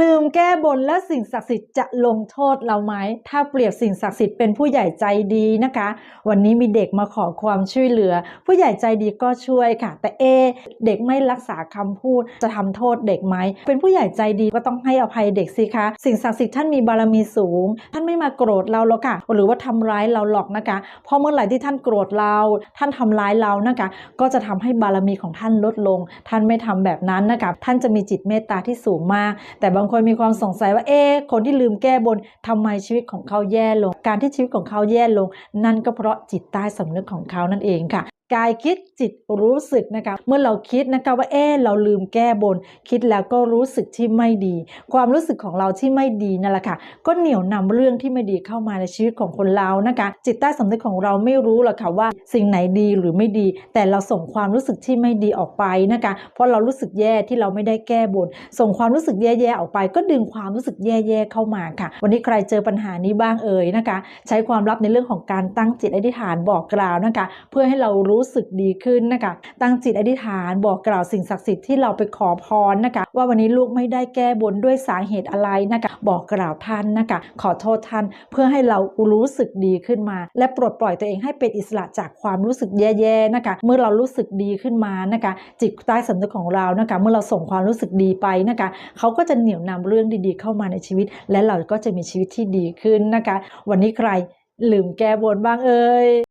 ลืมแก้บนและสิ่งศักดิ์สิทธิ์จะลงโทษเราไหม ถ้าเปรียบสิ่งศักดิ์สิทธิ์เป็นผู้ใหญ่ใจดีนะคะ วันนี้มีเด็กมาขอความช่วยเหลือ ผู้ใหญ่ใจดีก็ช่วยค่ะ แต่เอ เด็กไม่รักษาคำพูดจะทำโทษเด็กไหม เป็นผู้ใหญ่ใจดีก็ต้องให้อภัยเด็กสิคะ สิ่งศักดิ์สิทธิ์ท่านมีบารมีสูง ท่านไม่มาโกรธเราหรอกค่ะ หรือว่าทำร้ายเราหรอกนะคะ เพราะเมื่อไหร่ที่ท่านโกรธเรา ท่านทำร้ายเรานะคะ ก็จะทำให้บารมีของท่านลดลง ท่านไม่ทำแบบนั้นนะคะ ท่านจะมีจิตเมตตาที่สูงมาก แต่บางคนมีความสงสัยว่าเอ๊คนที่ลืมแก้บนทำไมชีวิตของเขาแย่ลง การที่ชีวิตของเขาแย่ลง นั่นก็เพราะจิตใต้สำนึกของเขานั่นเองค่ะกายคิดจิตรู้สึกนะคะ เมื่อเราคิดนะคะว่าเอ๊ะเราลืมแก้บน คิดแล้วก็รู้สึกที่ไม่ดี ความรู้สึกของเราที่ไม่ดีนั่นแหละค่ะ ก็เหนี่ยวนำเรื่องที่ไม่ดีเข้ามาในชีวิตของคนเรานะคะ จิตใต้สำนึกของเราไม่รู้หรอกค่ะว่า สิ่งไหนดีหรือไม่ดี แต่เราส่งความรู้สึกที่ไม่ดีออกไปนะคะ เพราะเรารู้สึกแย่ที่เราไม่ได้แก้บน ส่งความรู้สึกแย่ๆออกไป ก็ดึงความรู้สึกแย่ๆเข้ามาค่ะ วันนี้ใครเจอปัญหานี้บ้างเอ่ยนะคะ ใช้ความลับในเรื่องของการตั้งจิตอธิษฐานบอกกล่าวนะคะ เพื่อให้เรารูู้้สึกดีขึ้นนะคะ ตั้งจิตอธิษฐานบอกกล่าวสิ่งศักดิ์สิทธิ์ที่เราไปขอพรนะคะ ว่าวันนี้ลูกไม่ได้แก้บนด้วยสาเหตุอะไรนะคะ บอกกล่าวท่านนะคะ ขอโทษท่านเพื่อให้เรารู้สึกดีขึ้นมา และปลดปล่อยตัวเองให้เป็นอิสระจากความรู้สึกแย่ๆนะคะ เมื่อเรารู้สึกดีขึ้นมานะคะ จิตใต้สำนึกของเรานะคะ เมื่อเราส่งความรู้สึกดีไปนะคะเขาก็จะเหนี่ยวนำเรื่องดีๆ เข้ามาในชีวิต และเราก็จะมีชีวิตที่ดีขึ้นนะคะ วันนี้ใครลืมแก้บนบ้างเอ่ย